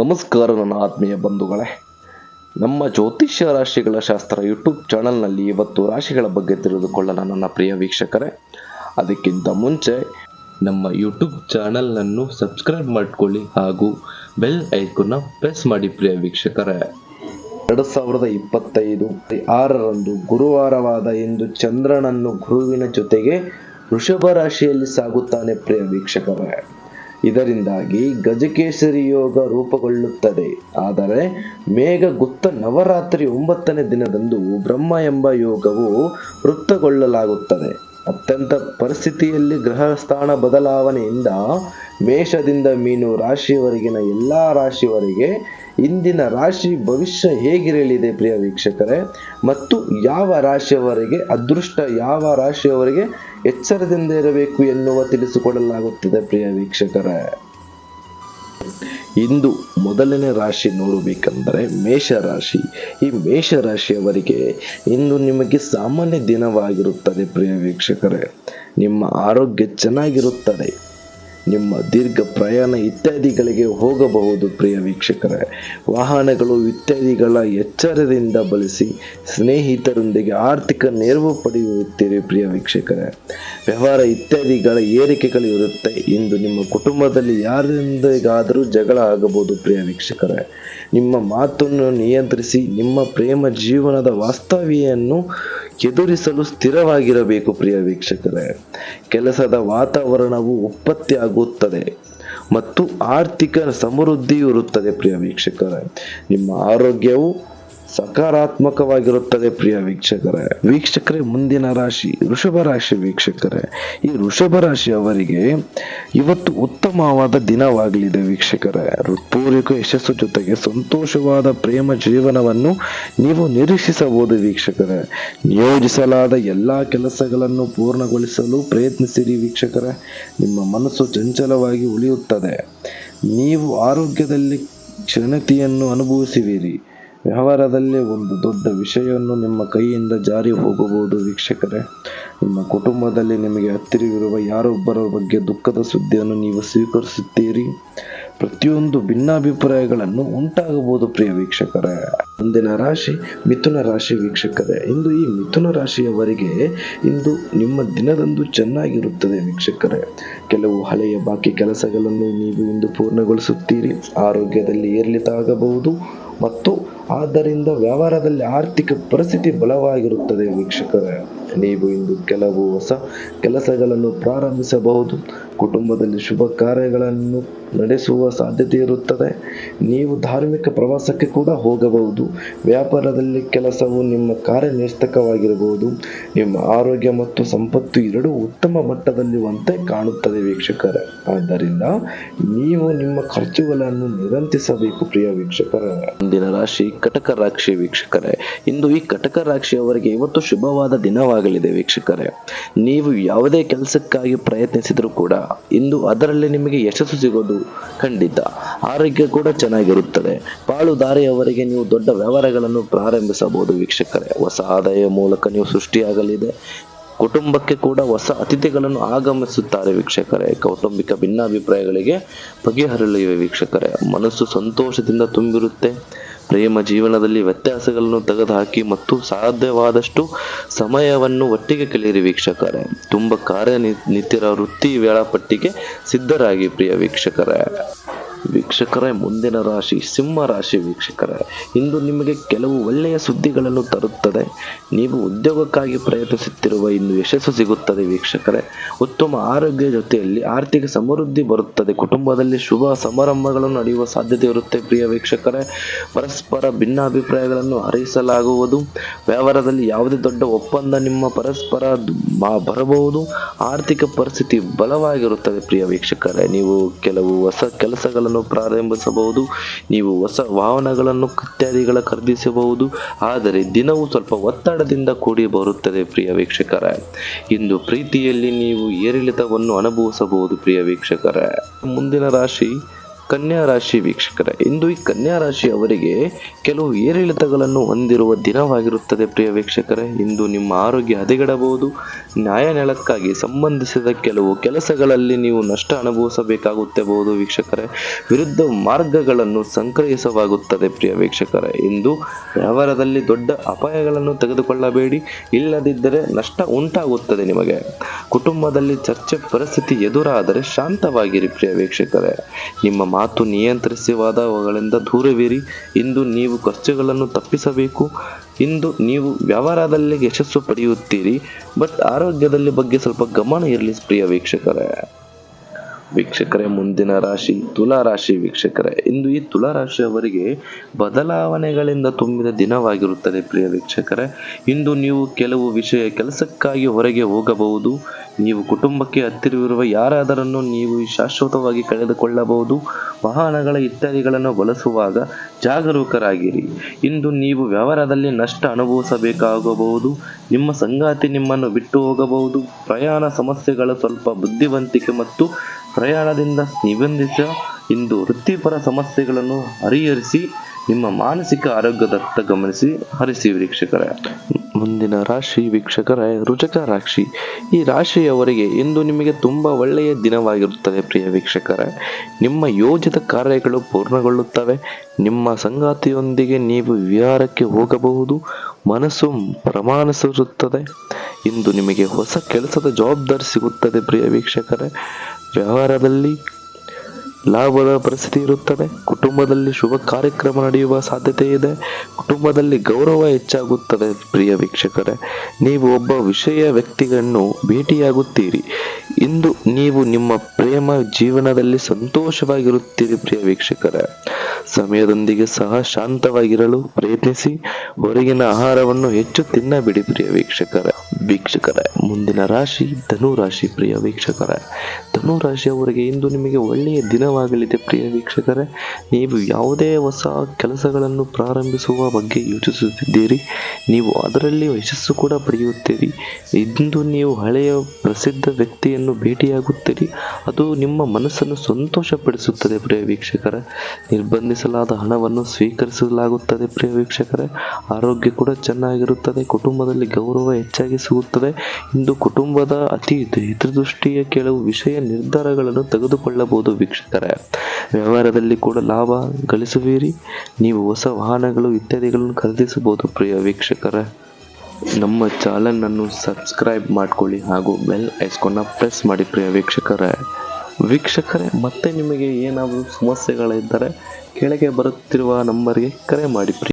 ನಮಸ್ಕಾರ ನನ್ನ ಆತ್ಮೀಯ ಬಂಧುಗಳೇ. ನಮ್ಮ ಜ್ಯೋತಿಷ್ಯ ರಾಶಿಗಳ ಶಾಸ್ತ್ರ ಯೂಟ್ಯೂಬ್ ಚಾನಲ್ನಲ್ಲಿ ಇವತ್ತು ರಾಶಿಗಳ ಬಗ್ಗೆ ತಿಳಿದುಕೊಳ್ಳಲು ನನ್ನ ಪ್ರಿಯ ವೀಕ್ಷಕರೇ. ಅದಕ್ಕಿಂತ ಮುಂಚೆ ನಮ್ಮ ಯೂಟ್ಯೂಬ್ ಚಾನಲ್ನನ್ನು ಸಬ್ಸ್ಕ್ರೈಬ್ ಮಾಡಿಕೊಳ್ಳಿ ಹಾಗೂ ಬೆಲ್ ಐಕನ್ನ ಪ್ರೆಸ್ ಮಾಡಿ ಪ್ರಿಯ ವೀಕ್ಷಕರೇ. ಎರಡು ಸಾವಿರದ ಇಪ್ಪತ್ತೈದು ಆರರಂದು ಗುರುವಾರವಾದ ಇಂದು ಚಂದ್ರನನ್ನು ಗುರುವಿನ ಜೊತೆಗೆ ವೃಷಭ ರಾಶಿಯಲ್ಲಿ ಸಾಗುತ್ತಾನೆ ಪ್ರಿಯ ವೀಕ್ಷಕರೇ. ಇದರಿಂದಾಗಿ ಗಜಕೇಸರಿ ಯೋಗ ರೂಪುಗೊಳ್ಳುತ್ತದೆ. ಆದರೆ ಮೇಘ ಗುಪ್ತ ನವರಾತ್ರಿ ಒಂಬತ್ತನೇ ದಿನದಂದು ಬ್ರಹ್ಮ ಎಂಬ ಯೋಗವು ವೃತ್ತಗೊಳ್ಳಲಾಗುತ್ತದೆ. ಅತ್ಯಂತ ಪರಿಸ್ಥಿತಿಯಲ್ಲಿ ಗ್ರಹ ಸ್ಥಾನ ಬದಲಾವಣೆಯಿಂದ ಮೇಷದಿಂದ ಮೀನು ರಾಶಿಯವರೆಗಿನ ಎಲ್ಲ ರಾಶಿಯವರೆಗೆ ಇಂದಿನ ರಾಶಿ ಭವಿಷ್ಯ ಹೇಗಿರಲಿದೆ ಪ್ರಿಯ ವೀಕ್ಷಕರೇ? ಮತ್ತು ಯಾವ ರಾಶಿಯವರೆಗೆ ಅದೃಷ್ಟ, ಯಾವ ರಾಶಿಯವರೆಗೆ ಎಚ್ಚರದಿಂದ ಇರಬೇಕು ಎನ್ನುವ ತಿಳಿಸಿಕೊಡಲಾಗುತ್ತಿದೆ ಪ್ರಿಯ ವೀಕ್ಷಕರೇ. ಇಂದು ಮೊದಲನೇ ರಾಶಿ ನೋಡಬೇಕೆಂದರೆ ಮೇಷರಾಶಿ. ಈ ಮೇಷರಾಶಿಯವರಿಗೆ ಇಂದು ನಿಮಗೆ ಸಾಮಾನ್ಯ ದಿನವಾಗಿರುತ್ತದೆ ಪ್ರಿಯ ವೀಕ್ಷಕರೇ. ನಿಮ್ಮ ಆರೋಗ್ಯ ಚೆನ್ನಾಗಿರುತ್ತದೆ. ನಿಮ್ಮ ದೀರ್ಘ ಪ್ರಯಾಣ ಇತ್ಯಾದಿಗಳಿಗೆ ಹೋಗಬಹುದು ಪ್ರಿಯ ವೀಕ್ಷಕರೇ. ವಾಹನಗಳು ಇತ್ಯಾದಿಗಳ ಎಚ್ಚರದಿಂದ ಬಳಸಿ ಸ್ನೇಹಿತರೊಂದಿಗೆ ಆರ್ಥಿಕ ನೆರವು ಪಡೆಯುತ್ತೀರಿ ಪ್ರಿಯ ವೀಕ್ಷಕರೇ. ವ್ಯವಹಾರ ಇತ್ಯಾದಿಗಳ ಏರಿಕೆಗಳು ಇರುತ್ತೆ. ಇಂದು ನಿಮ್ಮ ಕುಟುಂಬದಲ್ಲಿ ಯಾರಿಂದಾದರೂ ಜಗಳ ಆಗಬಹುದು ಪ್ರಿಯ ವೀಕ್ಷಕರೇ. ನಿಮ್ಮ ಮಾತನ್ನು ನಿಯಂತ್ರಿಸಿ, ನಿಮ್ಮ ಪ್ರೇಮ ಜೀವನದ ವಾಸ್ತವ್ಯನ್ನು ಎದುರಿಸಲು ಸ್ಥಿರವಾಗಿರಬೇಕು ಪ್ರಿಯ ವೀಕ್ಷಕರೇ. ಕೆಲಸದ ವಾತಾವರಣವು ಉತ್ಪತ್ತಿಯಾಗುತ್ತದೆ ಮತ್ತು ಆರ್ಥಿಕ ಸಮೃದ್ಧಿಯು ಇರುತ್ತದೆ ಪ್ರಿಯ ವೀಕ್ಷಕರೇ. ನಿಮ್ಮ ಆರೋಗ್ಯವು ಸಕಾರಾತ್ಮಕವಾಗಿರುತ್ತದೆ ಪ್ರಿಯ ವೀಕ್ಷಕರೇ. ವೀಕ್ಷಕರೇ, ಮುಂದಿನ ರಾಶಿ ಋಷಭ ರಾಶಿ ವೀಕ್ಷಕರೇ. ಈ ಋಷಭ ರಾಶಿ ಅವರಿಗೆ ಇವತ್ತು ಉತ್ತಮವಾದ ದಿನವಾಗಲಿದೆ ವೀಕ್ಷಕರೇ. ಹೃತ್ಪೂರ್ವಕ ಯಶಸ್ಸು ಜೊತೆಗೆ ಸಂತೋಷವಾದ ಪ್ರೇಮ ಜೀವನವನ್ನು ನೀವು ನಿರೀಕ್ಷಿಸಬಹುದು ವೀಕ್ಷಕರೇ. ನಿಯೋಜಿಸಲಾದ ಎಲ್ಲಾ ಕೆಲಸಗಳನ್ನು ಪೂರ್ಣಗೊಳಿಸಲು ಪ್ರಯತ್ನಿಸಿರಿ ವೀಕ್ಷಕರೇ. ನಿಮ್ಮ ಮನಸ್ಸು ಚಂಚಲವಾಗಿ ಉಳಿಯುತ್ತದೆ. ನೀವು ಆರೋಗ್ಯದಲ್ಲಿ ಕ್ಷಣತೆಯನ್ನು ಅನುಭವಿಸುವಿರಿ ವ್ಯವಹಾರದಲ್ಲಿ ಒಂದು ದೊಡ್ಡ ವಿಷಯವನ್ನು ನಿಮ್ಮ ಕೈಯಿಂದ ಜಾರಿ ಹೋಗಬಹುದು ವೀಕ್ಷಕರೇ. ನಿಮ್ಮ ಕುಟುಂಬದಲ್ಲಿ ನಿಮಗೆ ಹತ್ತಿರವಿರುವ ಯಾರೊಬ್ಬರ ಬಗ್ಗೆ ದುಃಖದ ಸುದ್ದಿಯನ್ನು ನೀವು ಸ್ವೀಕರಿಸುತ್ತೀರಿ. ಪ್ರತಿಯೊಂದು ಭಿನ್ನಾಭಿಪ್ರಾಯಗಳನ್ನು ಉಂಟಾಗಬಹುದು ಪ್ರಿಯ ವೀಕ್ಷಕರೇ. ಮುಂದಿನ ರಾಶಿ ಮಿಥುನ ರಾಶಿ ವೀಕ್ಷಕರೇ. ಇಂದು ಈ ಮಿಥುನ ರಾಶಿಯವರಿಗೆ ಇಂದು ನಿಮ್ಮ ದಿನದಂದು ಚೆನ್ನಾಗಿರುತ್ತದೆ ವೀಕ್ಷಕರೇ. ಕೆಲವು ಹಳೆಯ ಬಾಕಿ ಕೆಲಸಗಳನ್ನು ನೀವು ಇಂದು ಪೂರ್ಣಗೊಳಿಸುತ್ತೀರಿ. ಆರೋಗ್ಯದಲ್ಲಿ ಏರಿಳಿತ ಆಗಬಹುದು. ಮತ್ತು ಆದ್ದರಿಂದ ವ್ಯವಹಾರದಲ್ಲಿ ಆರ್ಥಿಕ ಪರಿಸ್ಥಿತಿ ಬಲವಾಗಿರುತ್ತದೆ ವೀಕ್ಷಕರೇ. ನೀವು ಇಂದು ಕೆಲವು ಹೊಸ ಕೆಲಸಗಳನ್ನು ಪ್ರಾರಂಭಿಸಬಹುದು. ಕುಟುಂಬದಲ್ಲಿ ಶುಭ ಕಾರ್ಯಗಳನ್ನು ನಡೆಸುವ ಸಾಧ್ಯತೆ ಇರುತ್ತದೆ. ನೀವು ಧಾರ್ಮಿಕ ಪ್ರವಾಸಕ್ಕೆ ಕೂಡ ಹೋಗಬಹುದು. ವ್ಯಾಪಾರದಲ್ಲಿ ಕೆಲಸವು ನಿಮ್ಮ ಕಾರ್ಯನಿರ್ತಕವಾಗಿರಬಹುದು ನಿಮ್ಮ ಆರೋಗ್ಯ ಮತ್ತು ಸಂಪತ್ತು ಎರಡೂ ಉತ್ತಮ ಮಟ್ಟದಲ್ಲಿರುವಂತೆ ಕಾಣುತ್ತದೆ ವೀಕ್ಷಕರ. ಆದ್ದರಿಂದ ನೀವು ನಿಮ್ಮ ಖರ್ಚುಗಳನ್ನು ನಿರಂತಿಸಬೇಕು ಪ್ರಿಯ ವೀಕ್ಷಕರ. ಮುಂದಿನ ರಾಶಿ ಕಟಕ ರಾಶಿ ವೀಕ್ಷಕರೇ. ಇಂದು ಈ ಕಟಕ ರಾಶಿಯವರಿಗೆ ಇವತ್ತು ಶುಭವಾದ ದಿನವಾಗಲಿದೆ ವೀಕ್ಷಕರೇ. ನೀವು ಯಾವುದೇ ಕೆಲಸಕ್ಕಾಗಿ ಪ್ರಯತ್ನಿಸಿದರೂ ಕೂಡ ಇಂದು ಅದರಲ್ಲಿ ನಿಮಗೆ ಯಶಸ್ಸು ಸಿಗೋದು ಖಂಡಿತ. ಆರೋಗ್ಯ ಕೂಡ ಚೆನ್ನಾಗಿರುತ್ತದೆ. ಪಾಳುದಾರಿಯವರೆಗೆ ನೀವು ದೊಡ್ಡ ವ್ಯವಹಾರಗಳನ್ನು ಪ್ರಾರಂಭಿಸಬಹುದು ವೀಕ್ಷಕರೇ. ಹೊಸ ಆದಾಯ ಮೂಲಕ ನೀವು ಸೃಷ್ಟಿಯಾಗಲಿದೆ. ಕುಟುಂಬಕ್ಕೆ ಕೂಡ ಹೊಸ ಅತಿಥಿಗಳನ್ನು ಆಗಮಿಸುತ್ತಾರೆ ವೀಕ್ಷಕರೇ. ಕೌಟುಂಬಿಕ ಭಿನ್ನಾಭಿಪ್ರಾಯಗಳಿಗೆ ಬಗೆಹರಲಿವೆ ವೀಕ್ಷಕರೇ. ಮನಸ್ಸು ಸಂತೋಷದಿಂದ ತುಂಬಿರುತ್ತೆ. ಪ್ರೇಮ ಜೀವನದಲ್ಲಿ ವ್ಯತ್ಯಾಸಗಳನ್ನು ತೆಗೆದುಹಾಕಿ ಮತ್ತು ಸಾಧ್ಯವಾದಷ್ಟು ಸಮಯವನ್ನು ಒಟ್ಟಿಗೆ ಕಳೆಯಿರಿ ವೀಕ್ಷಕರೇ. ತುಂಬ ಕಾರ್ಯ ನಿತ್ಯರ ವೃತ್ತಿ ವೇಳಾಪಟ್ಟಿಗೆ ಸಿದ್ಧರಾಗಿ ಪ್ರಿಯ ವೀಕ್ಷಕರೇ. ವೀಕ್ಷಕರೇ, ಮುಂದಿನ ರಾಶಿ ಸಿಂಹ ರಾಶಿ ವೀಕ್ಷಕರೇ. ಇಂದು ನಿಮಗೆ ಕೆಲವು ಒಳ್ಳೆಯ ಸುದ್ದಿಗಳನ್ನು ತರುತ್ತದೆ. ನೀವು ಉದ್ಯೋಗಕ್ಕಾಗಿ ಪ್ರಯತ್ನಿಸುತ್ತಿರುವ ಇಂದು ಯಶಸ್ಸು ಸಿಗುತ್ತದೆ ವೀಕ್ಷಕರೇ. ಉತ್ತಮ ಆರೋಗ್ಯ ಜೊತೆಯಲ್ಲಿ ಆರ್ಥಿಕ ಸಮೃದ್ಧಿ ಬರುತ್ತದೆ. ಕುಟುಂಬದಲ್ಲಿ ಶುಭ ಸಮಾರಂಭಗಳು ನಡೆಯುವ ಸಾಧ್ಯತೆ ಇರುತ್ತೆ ಪ್ರಿಯ ವೀಕ್ಷಕರೇ. ಪರಸ್ಪರ ಭಿನ್ನಾಭಿಪ್ರಾಯಗಳನ್ನು ಹರಿಸಲಾಗುವುದು. ವ್ಯವಹಾರದಲ್ಲಿ ಯಾವುದೇ ದೊಡ್ಡ ಒಪ್ಪಂದ ನಿಮ್ಮ ಪರಸ್ಪರ ಬರಬಹುದು. ಆರ್ಥಿಕ ಪರಿಸ್ಥಿತಿ ಬಲವಾಗಿರುತ್ತದೆ ಪ್ರಿಯ ವೀಕ್ಷಕರೇ. ನೀವು ಕೆಲವು ಹೊಸ ಕೆಲಸಗಳನ್ನು ಪ್ರಾರಂಭಿಸಬಹುದು. ನೀವು ಹೊಸ ವಾಹನಗಳನ್ನು ಇತ್ಯಾದಿಗಳ ಖರೀದಿಸಬಹುದು. ಆದರೆ ದಿನವೂ ಸ್ವಲ್ಪ ಒತ್ತಡದಿಂದ ಕೂಡಿ ಬರುತ್ತದೆ ಪ್ರಿಯ ವೀಕ್ಷಕರ. ಇಂದು ಪ್ರೀತಿಯಲ್ಲಿ ನೀವು ಏರಿಳಿತವನ್ನು ಅನುಭವಿಸಬಹುದು ಪ್ರಿಯ ವೀಕ್ಷಕರ. ಮುಂದಿನ ರಾಶಿ ಕನ್ಯಾ ರಾಶಿ ವೀಕ್ಷಕರ, ಇಂದು ಈ ಕನ್ಯಾ ರಾಶಿ ಅವರಿಗೆ ಕೆಲವು ಏರಿಳಿತಗಳನ್ನು ಹೊಂದಿರುವ ದಿನವಾಗಿರುತ್ತದೆ ಪ್ರಿಯ ವೀಕ್ಷಕರೇ. ಇಂದು ನಿಮ್ಮ ಆರೋಗ್ಯ ಹದಗೆಡಬಹುದು ನ್ಯಾಯನೆಲಕ್ಕಾಗಿ ಸಂಬಂಧಿಸಿದ ಕೆಲವು ಕೆಲಸಗಳಲ್ಲಿ ನೀವು ನಷ್ಟ ಅನುಭವಿಸಬೇಕಾಗುತ್ತಬಹುದು ವೀಕ್ಷಕರೇ. ವಿರುದ್ಧ ಮಾರ್ಗಗಳನ್ನು ಸಂಗ್ರಹಿಸವಾಗುತ್ತದೆ ಪ್ರಿಯ ವೀಕ್ಷಕರೇ. ಇಂದು ವ್ಯವಹಾರದಲ್ಲಿ ದೊಡ್ಡ ಅಪಾಯಗಳನ್ನು ತೆಗೆದುಕೊಳ್ಳಬೇಡಿ, ಇಲ್ಲದಿದ್ದರೆ ನಷ್ಟ ಉಂಟಾಗುತ್ತದೆ ನಿಮಗೆ. ಕುಟುಂಬದಲ್ಲಿ ಚರ್ಚೆ ಪರಿಸ್ಥಿತಿ ಎದುರಾದರೆ ಶಾಂತವಾಗಿರಿ ಪ್ರಿಯ ವೀಕ್ಷಕರೇ. ನಿಮ್ಮ ಮಾತು ನಿಯಂತ್ರಿಸುವಾದವುಗಳಿಂದ ದೂರವಿರಿ. ಇಂದು ನೀವು ಖರ್ಚುಗಳನ್ನು ತಪ್ಪಿಸಬೇಕು. ಇಂದು ನೀವು ವ್ಯವಹಾರದಲ್ಲಿ ಯಶಸ್ಸು ಪಡೆಯುತ್ತೀರಿ. ಬಟ್ ಆರೋಗ್ಯದಲ್ಲಿ ಬಗ್ಗೆ ಸ್ವಲ್ಪ ಗಮನ ಇರಲಿ ಪ್ರಿಯ ವೀಕ್ಷಕರೇ. ವೀಕ್ಷಕರೇ, ಮುಂದಿನ ರಾಶಿ ತುಲಾ ರಾಶಿ ವೀಕ್ಷಕರೇ. ಇಂದು ಈ ತುಲಾ ರಾಶಿಯವರಿಗೆ ಬದಲಾವಣೆಗಳಿಂದ ತುಂಬಿದ ದಿನವಾಗಿರುತ್ತದೆ ಪ್ರಿಯ ವೀಕ್ಷಕರೇ. ಇಂದು ನೀವು ಕೆಲವು ವಿಷಯ ಕೆಲಸಕ್ಕಾಗಿ ಹೊರಗೆ ಹೋಗಬಹುದು. ನೀವು ಕುಟುಂಬಕ್ಕೆ ಹತ್ತಿರವಿರುವ ಯಾರಾದರನ್ನು ನೀವು ಶಾಶ್ವತವಾಗಿ ಕಳೆದುಕೊಳ್ಳಬಹುದು. ವಾಹನಗಳ ಇತ್ಯಾದಿಗಳನ್ನು ಬಳಸುವಾಗ ಜಾಗರೂಕರಾಗಿರಿ. ಇಂದು ನೀವು ವ್ಯವಹಾರದಲ್ಲಿ ನಷ್ಟ ಅನುಭವಿಸಬೇಕಾಗಬಹುದು. ನಿಮ್ಮ ಸಂಗಾತಿ ನಿಮ್ಮನ್ನು ಬಿಟ್ಟು ಹೋಗಬಹುದು. ಪ್ರಯಾಣ ಸಮಸ್ಯೆಗಳ ಸ್ವಲ್ಪ ಬುದ್ಧಿವಂತಿಕೆ ಮತ್ತು ಪ್ರಯಾಣದಿಂದ ನಿಬಂಧಿಸ. ಇಂದು ವೃತ್ತಿಪರ ಸಮಸ್ಯೆಗಳನ್ನು ಹರಿಹರಿಸಿ. ನಿಮ್ಮ ಮಾನಸಿಕ ಆರೋಗ್ಯದತ್ತ ಗಮನಿಸಿ, ಹರಿಸಿ ವೀಕ್ಷಕರೇ. ಮುಂದಿನ ರಾಶಿ ವೀಕ್ಷಕರೇ ರುಚಕ ರಾಶಿ. ಈ ರಾಶಿಯವರಿಗೆ ಇಂದು ನಿಮಗೆ ತುಂಬ ಒಳ್ಳೆಯ ದಿನವಾಗಿರುತ್ತದೆ, ಪ್ರಿಯ ವೀಕ್ಷಕರೇ. ನಿಮ್ಮ ಯೋಜಿತ ಕಾರ್ಯಗಳು ಪೂರ್ಣಗೊಳ್ಳುತ್ತವೆ. ನಿಮ್ಮ ಸಂಗಾತಿಯೊಂದಿಗೆ ನೀವು ವಿಹಾರಕ್ಕೆ ಹೋಗಬಹುದು. ಮನಸ್ಸು ಪ್ರಮಾಣಿಸಿರುತ್ತದೆ ಇಂದು ನಿಮಗೆ ಹೊಸ ಕೆಲಸದ ಜವಾಬ್ದಾರಿ ಸಿಗುತ್ತದೆ, ಪ್ರಿಯ ವೀಕ್ಷಕರೇ. ವ್ಯವಹಾರದಲ್ಲಿ ಲಾಭದ ಪರಿಸ್ಥಿತಿ ಇರುತ್ತದೆ. ಕುಟುಂಬದಲ್ಲಿ ಶುಭ ಕಾರ್ಯಕ್ರಮ ನಡೆಯುವ ಸಾಧ್ಯತೆ ಇದೆ. ಕುಟುಂಬದಲ್ಲಿ ಗೌರವ ಹೆಚ್ಚಾಗುತ್ತದೆ, ಪ್ರಿಯ ವೀಕ್ಷಕರೇ. ನೀವು ಒಬ್ಬ ವಿಷಯ ವ್ಯಕ್ತಿಯನ್ನು ಭೇಟಿಯಾಗುತ್ತೀರಿ. ಇಂದು ನೀವು ನಿಮ್ಮ ಪ್ರೇಮ ಜೀವನದಲ್ಲಿ ಸಂತೋಷವಾಗಿರುತ್ತೀರಿ ಪ್ರಿಯ ವೀಕ್ಷಕರ. ಸಮಯದೊಂದಿಗೆ ಸಹ ಶಾಂತವಾಗಿರಲು ಪ್ರಯತ್ನಿಸಿ, ಹೊರಗಿನ ಆಹಾರವನ್ನು ಹೆಚ್ಚು ತಿನ್ನಬಿಡಿ ಪ್ರಿಯ ವೀಕ್ಷಕರ. ವೀಕ್ಷಕರೇ, ಮುಂದಿನ ರಾಶಿ ಧನು ರಾಶಿ ಪ್ರಿಯ ವೀಕ್ಷಕರ. ಧನು ರಾಶಿಯವರಿಗೆ ಇಂದು ನಿಮಗೆ ಒಳ್ಳೆಯ ದಿನವಾಗಲಿದೆ ಪ್ರಿಯ ವೀಕ್ಷಕರೇ. ನೀವು ಯಾವುದೇ ಹೊಸ ಕೆಲಸಗಳನ್ನು ಪ್ರಾರಂಭಿಸುವ ಬಗ್ಗೆ ಯೋಚಿಸುತ್ತಿದ್ದೀರಿ. ನೀವು ಅದರಲ್ಲಿ ಯಶಸ್ಸು ಕೂಡ ಪಡೆಯುತ್ತೀರಿ. ಇಂದು ನೀವು ಹಳೆಯ ಪ್ರಸಿದ್ಧ ವ್ಯಕ್ತಿಯನ್ನು ಭೇಟಿಯಾಗುತ್ತೀರಿ. ಅದು ನಿಮ್ಮ ಮನಸ್ಸನ್ನು ಸಂತೋಷಪಡಿಸುತ್ತದೆ ಪ್ರಿಯ ವೀಕ್ಷಕರ. ನಿರ್ಬಂಧಿಸಲಾದ ಹಣವನ್ನು ಸ್ವೀಕರಿಸಲಾಗುತ್ತದೆ ಪ್ರಿಯ ವೀಕ್ಷಕರೇ. ಆರೋಗ್ಯ ಕೂಡ ಚೆನ್ನಾಗಿರುತ್ತದೆ, ಕುಟುಂಬದಲ್ಲಿ ಗೌರವ ಹೆಚ್ಚಾಗಿ ಸಿಗುತ್ತದೆ ಇಂದು ಕುಟುಂಬದ ಅತಿ ಹಿತದೃಷ್ಟಿಯ ಕೆಲವು ವಿಷಯ ನಿರ್ಧಾರಗಳನ್ನು ತೆಗೆದುಕೊಳ್ಳಬಹುದು ವೀಕ್ಷಕರೇ. ವ್ಯವಹಾರದಲ್ಲಿ ಕೂಡ ಲಾಭ ಗಳಿಸುವಿರಿ. ನೀವು ಹೊಸ ವಾಹನಗಳು, ಇತ್ಯಾದಿಗಳನ್ನು ಖರೀದಿಸಬಹುದು ಪ್ರಿಯ ವೀಕ್ಷಕರೇ. ನಮ್ಮ ಚಾನಲನ್ನು ಸಬ್ಸ್ಕ್ರೈಬ್ ಮಾಡ್ಕೊಳ್ಳಿ ಹಾಗೂ ಬೆಲ್ ಐಸ್ಕೊನ್ನ ಪ್ರೆಸ್ ಮಾಡಿ ಪ್ರಿಯ ವೀಕ್ಷಕರೇ. ವೀಕ್ಷಕರೇ, ಮತ್ತೆ ನಿಮಗೆ ಏನಾದರೂ ಸಮಸ್ಯೆಗಳಿದ್ದರೆ ಕೆಳಗೆ ಬರುತ್ತಿರುವ ನಂಬರ್ಗೆ ಕರೆ ಮಾಡಿ ಪ್ರಿಯ